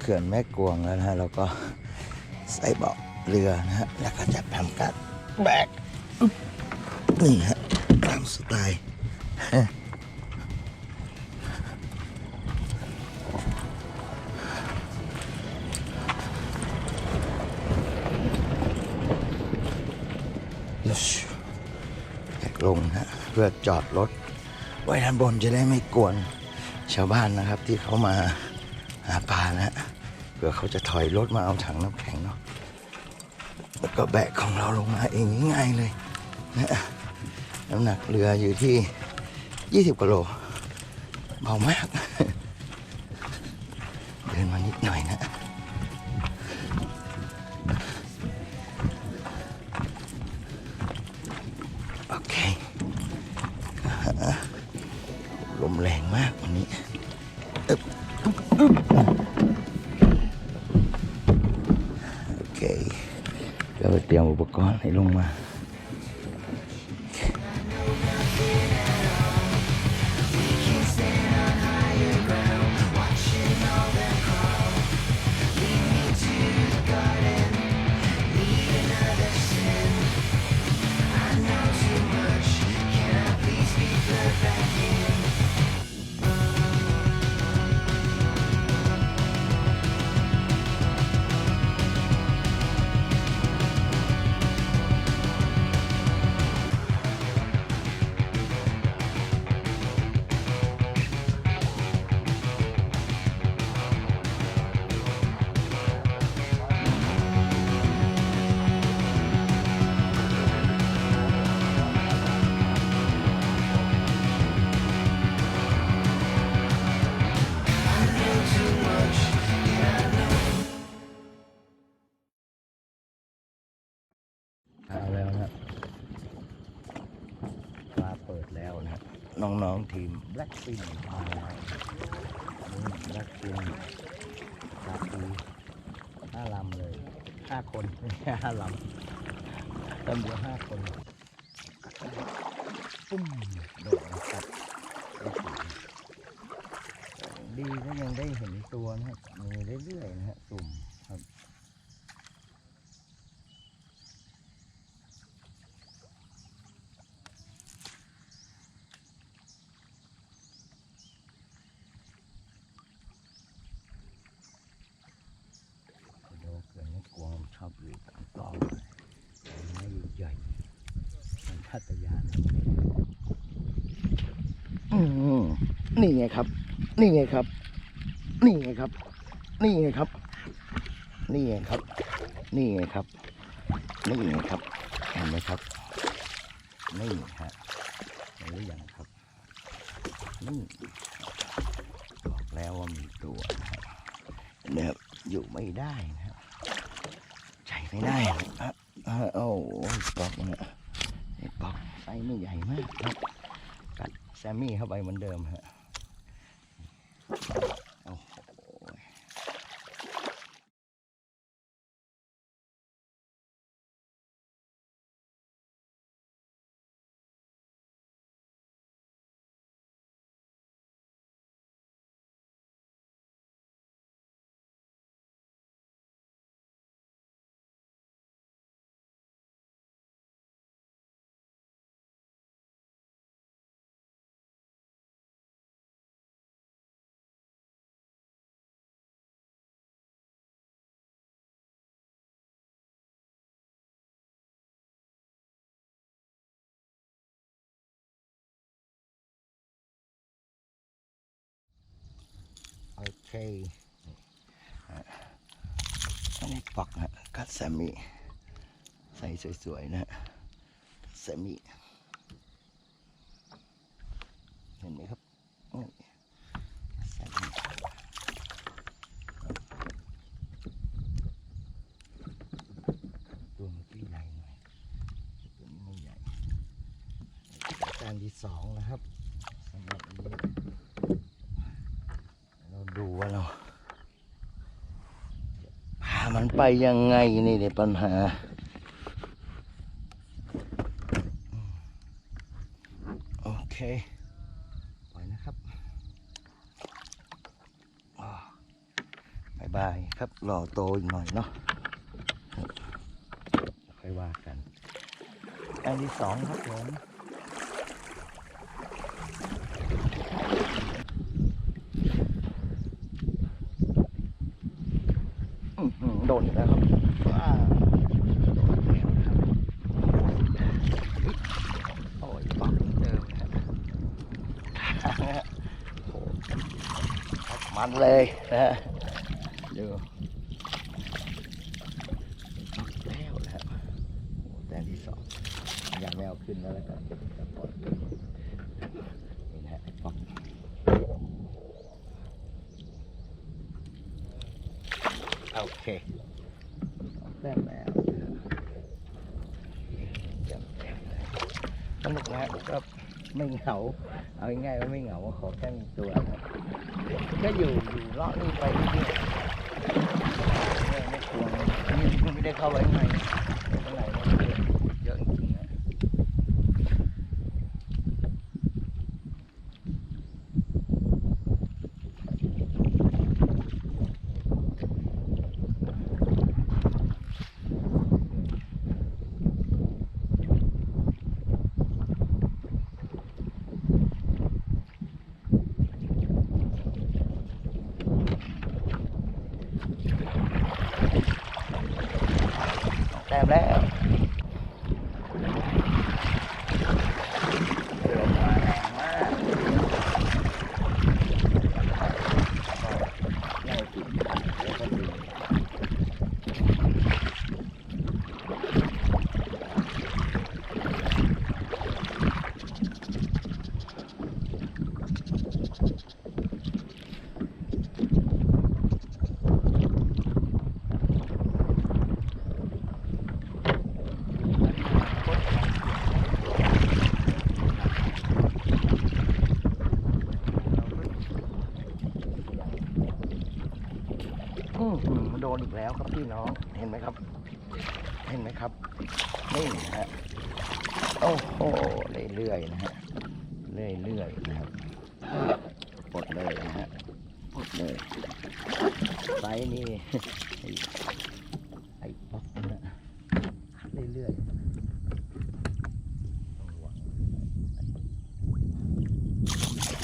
เขื่อนแม่กวงแล้วนะฮะเราก็ใส่เบาะเรือนะฮะแล้วก็จะทำการแบกนี่ฮะตามสไตล์แบกลงนะฮะเพื่อจอดรถ ไว้ด้านบนจะได้ไม่กวนชาวบ้านนะครับที่เขามา หาปลานะฮะเผื่อเขาจะถอยรถมาเอาถังน้ำแข็งเนาะแล้วก็แบกของเราลงมาเองง่ายเลยนะน้ำหนักเรืออยู่ที่ 20กิโลเบามาก น้องๆทีม Black p i n มาแล้วนี่ Black p i n คาปีห้าลำเลยห้าคนไม่ใช่ห้าลำลำเดียวห้าคนปุ้มโดดนะครับดีก็ยังได้เห็นตัวนะครับมีเรื่อยๆนะฮะสุ่มครับ โดเกิดให้กลัวชอบอยู่ตามกองไม่ใหญ่สัญชาตญาณอืม นี่ไงครับ นี่ไงครับ นี่ไงครับ นี่ไงครับ นี่ไงครับ นี่ไงครับ นี่ไงครับ เห็นไหมครับ นี่ฮะเห็นหรือยังครับ นี่บอกแล้วว่ามีตัวนะครับเนี่ยอยู่ไม่ได้นะครับใช้ไม่ได้นะครับโอ้โหปอกนะไอ้ปอกไซส์ไม่ใหญ่มากครับกัดแซมมี่เข้าไปเหมือนเดิมฮะ เคอะอันนี้ปอกนะกัดแซมมี่ใส่สวยๆนะแซมมี่เห็นไหมครับนี่แซมมี่ตัวเมื่อกี้ใหญ่หน่อยตัวนี้ไม่ใหญ่จานที่สองนะครับ มันไปยังไงนี่เดี๋ยวปัญหา โอเคไปนะครับบายบายครับรอโตอีกหน่อยเนาะค่อยว่ากัน อันที่สองครับผม แล้วครับว้าโดนแล้วนะครับโอ้ยปักเดิมนะโอ้มันเลยนะฮะดูแล้วนะครับโอ้แต้มที่สองยังไม่เอาขึ้นแล้วแล้วก็เก็บกระป๋องขึ้นนี่นะฮะไอ้ป๊อกโอเค แต้มแล้วต้มเลยสนุกนะก็ไม่เหงา เอาง่ายๆว่าไม่เหงาขอแค่มีตัว ก็อยู่อยู่เลาะนี่ไปเรื่อยๆไม่กลัวนี่ไม่ได้เข้าไปข้างในข้างในเนี่ยเยอะจริงๆนะ แต้มแล้วลมมาแรงมากง่ายจิตแล้วก็ดึงอื้อหือโด นอีกแล้วครับพี่น้องเห็นไหมครับ เห็นไหมครับนี่นะฮะโอ้โหเรื่อยๆนะฮะเรื่อยๆนะครับปลดเลยนะฮะปลดเลยไซนี่ไอ้ไอ้ป๊อกนะเรื่อยๆต้องระวัง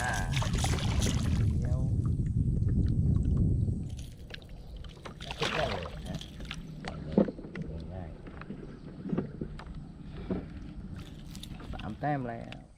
อ่าเดี๋ยวแค่เลยนะฮะปล่อยเลยง่าย ๆสา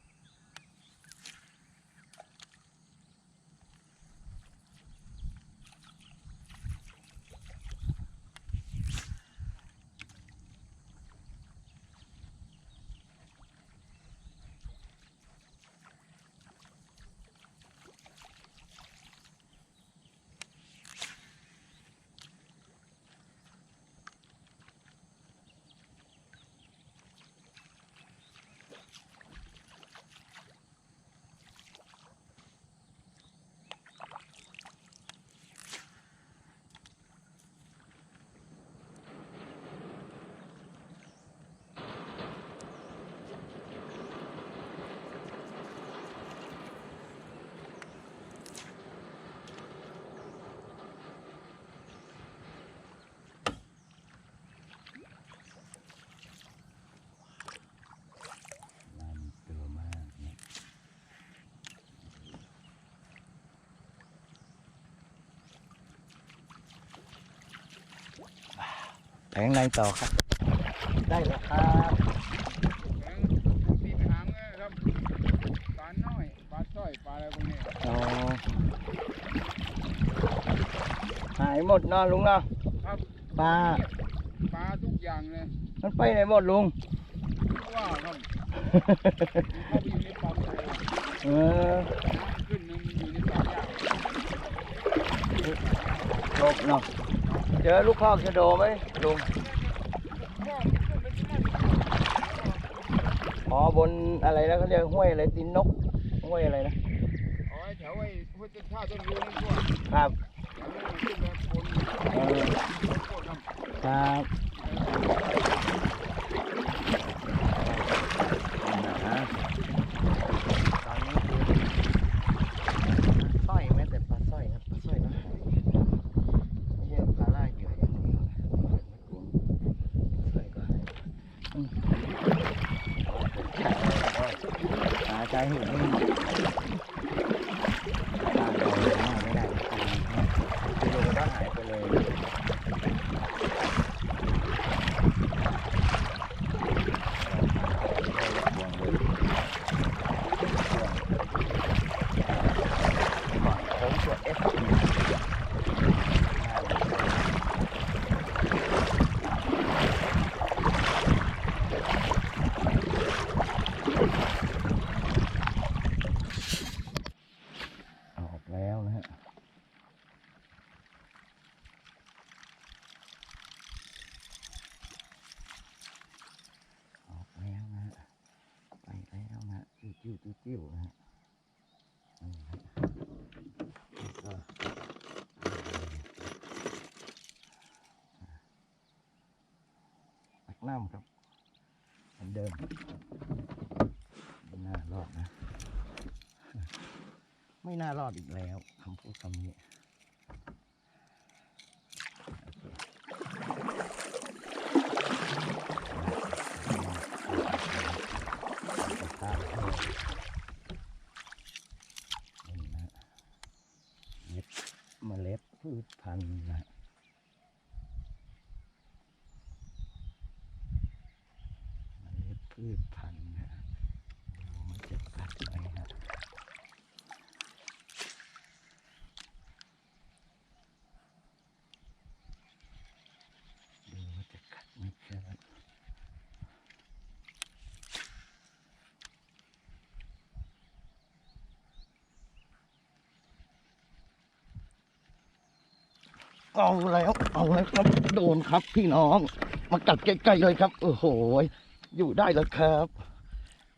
แผงในต่อครับ ได้แล้วครับแข็งมีปัญหาไงครับปลาน้อยปลาสร้อยปลาอะไรพวกนี้อ๋อหายหมดเนอะลุงเนาะครับปลาปลาทุกอย่างเลยมันไปไหนหมดลุงว่าครับเข้าไปอยู่ในปลาทะเลเออน้ำขึ้นนึงอยู่ในป่าหญ้าหลบเนาะ เจอลูกคอกชะโดไหมลุงพ่อมันขึ้นไปที่นั่นอ๋อบนอะไรนะเขาเรียกห้วยอะไรตีนนกห้วยอะไรนะอ๋อแถวไอ้ห้วยต้นข้าวต้นรูนี่พวกครับแถวนั้นมันขึ้นไปบนเออโคตรครับ ครับนะตอนนี้คือสร้อยแม้แต่ปลาสร้อยครับปลาสร้อยก็หายไม่ใช่ ตาใจหูไม่ตาใจไม่ได้ไม่ได้กิโลก็หายไปเลยผมสวดเอฟออกแล้วนะฮะ ออกแล้วนะฮะ ไปแล้วนะฮะจิ้วจิ้วจิ้วจิ้วนะฮะนี่ฮะแล้วก็ตัก น้ำครับเหมือนเดิมน่ารอดนะ ไม่น่ารอดอีกแล้วคำพูดคำนี้โอเคข้าวโพดนี่นะเม็ดเมล็ดพืชพันธุ์นะเมล็ด พืชพันธุ์นะดูมันจะกัดไหมฮะดูว่าจะกัดไหมครับเอาแล้ว เอาแล้วครับ โดนครับพี่น้อง มากัดใกล้ๆเลยครับ โอ้โห อยู่ได้แล้วครับ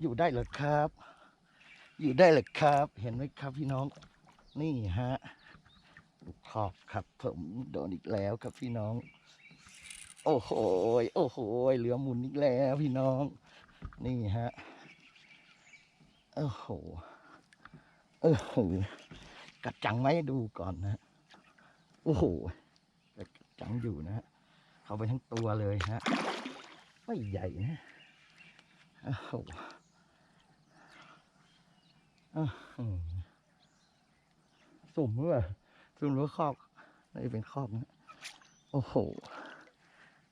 อยู่ได้แล้วครับ อยู่ได้แล้วครับ เห็นไหมครับพี่น้อง นี่ฮะลูกขอบครับผมโดนอีกแล้วครับพี่น้อง โอ้โหโอ้โหเรือหมุนอีกแล้วพี่น้อง นี่ฮะโอ้โหเออกัดจังไหมดูก่อนนะโอ้โหแต่จังอยู่นะฮะเข้าไปทั้งตัวเลยฮะไม่ใหญ่นะ โอ้โหสุ่มหรือเปล่าสุ่มหรือคอบน่เป็นคอบนะโอ้โห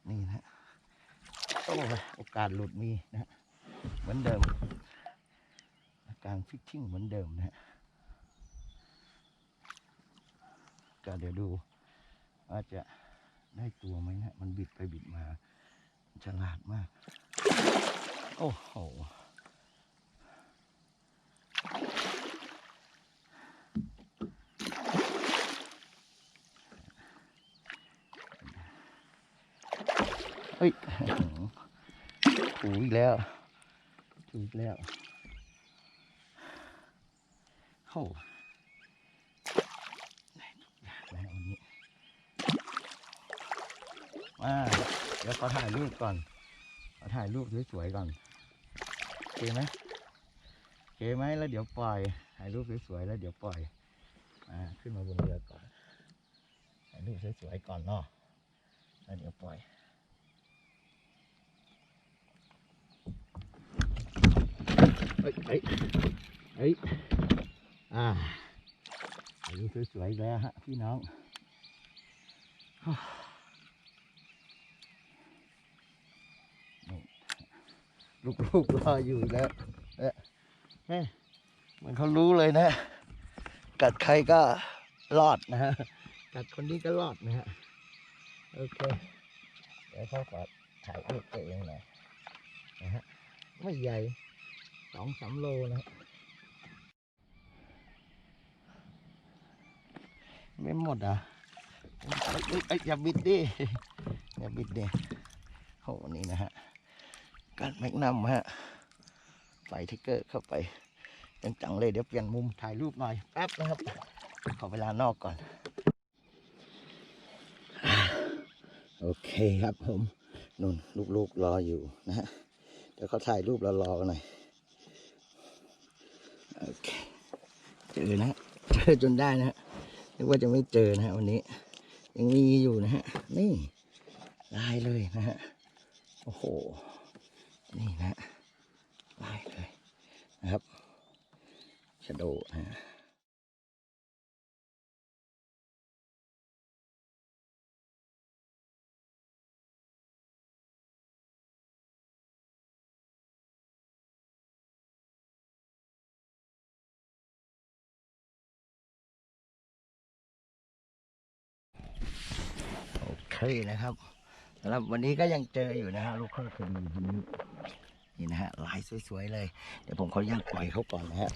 นี่นะโอ้ยโอกาสหลุดมีนะเหมือนเดิมอาการฟิชชิ่งเหมือนเดิมนะฮะก็เดี๋ยวดูว่าจะได้ตัวไหมนะ มันบิดไปบิดมาฉลาดมาก โอ้โหเฮ้ยถูอีกแล้วถูอีกแล้วโอ้แล้ววันนี้มาเดี๋ยวขอถ่ายรูปก่อน ขอถ่ายรูปสวยๆก่อน โอเคไหมโอเคไหมแล้วเดี๋ยวปล่อยถ่ายรูปสวยๆแล้วเดี๋ยวปล่อยอ่าขึ้นมาบนเรือก่อนถ่ายรูปสวยๆก่อนเนาะแล้วเดี๋ยวปล่อยเฮ้ยเฮ้ยเฮ้ยอ่าถ่ายรูปสวยๆแล้วฮะพี่น้อง ลูกๆรออยู่อีกแล้วเอ๊ะเอ๊ะเหมันเขารู้เลยนะ กัดใครก็รอดนะฮะ กัดคนนี้ก็รอดนะฮะ โอเค เดี๋ยวเขาขอถ่ายรูปตัวเองหน่อยนะฮะ ไม่ใหญ่สองสามโลนะฮะไม่หมดอะเอ้ยเอ้ยเอ้ยอย่าบิดดิ อย่าบิดดิโหนี่นะฮะ การแมกนัมฮะใส่ทิกเกอร์เข้าไปจังๆเลยเดี๋ยวเปลี่ยนมุมถ่ายรูปหน่อยแป๊บนะครับ ขอเวลานอกก่อน โอเคครับผมนุ่นลูกๆรออยู่นะฮะเดี๋ยวเขาถ่ายรูปแล้วรอกันหน่อย โอเค เจอนะฮะเจอจนได้นะฮะนึกว่าจะไม่เจอนะฮะวันนี้ ยังมีอยู่นะฮะ นี่ได้เลยนะฮะ โอ้โห นี่นะไล่เลยนะครับชะโดนะฮะโอเคนะครับ สำหรับวันนี้ก็ยังเจออยู่นะฮะลูกข้อคดีนี้นี่นะฮะลายสวยๆเลย เดี๋ยวผมขออนุญาตปล่อยเขาก่อนนะฮะ